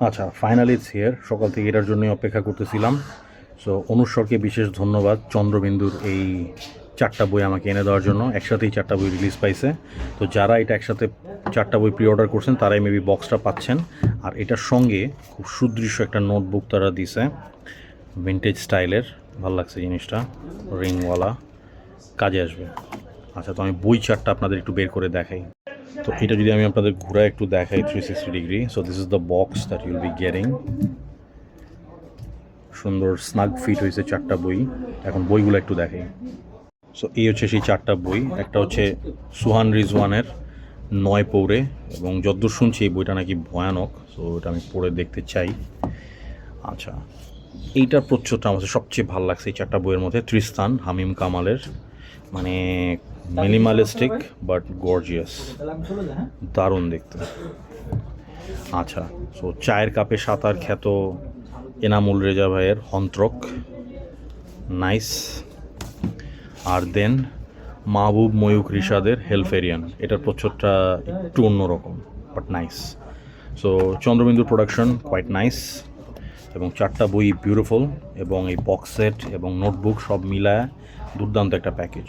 আচ্ছা finally it's সকাল থেকে এটার জন্যই অপেক্ষা করতেছিলাম। সো অনুস্বরকে বিশেষ ধন্যবাদ চন্দ্রবিন্দুর এই চারটা বই আমাকে এনে দেওয়ার জন্য। একসাথেই চারটা বই রিলিজ পাইছে। তো যারা এটা একসাথে চারটা বই প্রি অর্ডার করছেন, তারাই মেবি বক্সটা পাচ্ছেন। আর এটার সঙ্গে খুব সুদৃশ্য একটা নোটবুক তারা দিছে। ভিন্টেজ স্টাইলের ভালো লাগছে জিনিসটা। রিংওয়ালা কাজে আসবে। আচ্ছা তো আমি বই চারটা আপনাদের একটু বের করে দেখাই। তো এটা যদি আমি আপনাদের ঘুরায় একটু দেখাই three sixty degree so this is the box that you'll be getting সুন্দর স্নাগ ফিট হয়েছে চারটা বই। এখন বইগুলো একটু দেখাই। সো এই হচ্ছে সেই চারটা বই। একটা হচ্ছে সুহান রিজওয়ানের নয় পৌরে, এবং যদ্দূর শুনছি এই বইটা নাকি ভয়ানক সো এটা আমি পড়ে দেখতে চাই। আচ্ছা এইটার প্রচ্ছদটা আমার সবচেয়ে ভালো লাগছে এই চারটা বইয়ের মধ্যে, ত্রিস্তান, হামিম কামালের। মানে মিনিমালিস্টিক বাট গর্জিয়াস দারুণ দেখতে। আচ্ছা সো চায়ের কাপে সাঁতার খ্যাত এনামুল রেজা ভাইয়ের হন্ত্রক। নাইস আর দেন মাহবুব ময়ূক রিশাদের হেলফেরিয়ান। এটার প্রচ্ছদটা একটু অন্যরকম but nice so Chandrabindu production quite nice এবং চারটা বই বিউটিফুল এবং এই বক্স সেট এবং নোটবুক সব মিলায় দুর্দান্ত একটা প্যাকেজ